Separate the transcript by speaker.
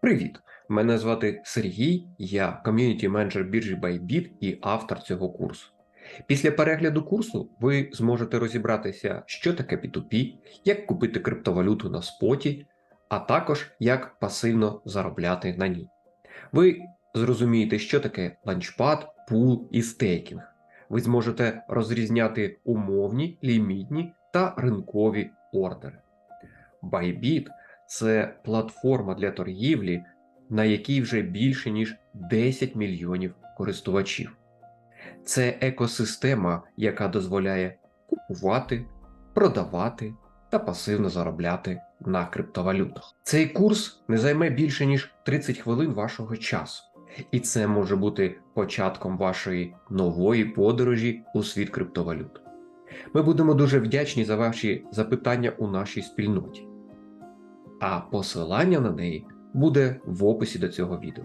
Speaker 1: Привіт! Мене звати Сергій, я ком'юніті менеджер біржі Bybit і автор цього курсу. Після перегляду курсу ви зможете розібратися, що таке P2P, як купити криптовалюту на споті, а також як пасивно заробляти на ній. Ви зрозумієте, що таке ланчпад, пул і стейкінг. Ви зможете розрізняти умовні, лімітні та ринкові ордери. Bybit – це платформа для торгівлі, на якій вже більше ніж 10 мільйонів користувачів. Це екосистема, яка дозволяє купувати, продавати та пасивно заробляти на криптовалютах. Цей курс не займе більше ніж 30 хвилин вашого часу, і це може бути початком вашої нової подорожі у світ криптовалют. Ми будемо дуже вдячні за ваші запитання у нашій спільноті. А посилання на неї буде в описі до цього відео.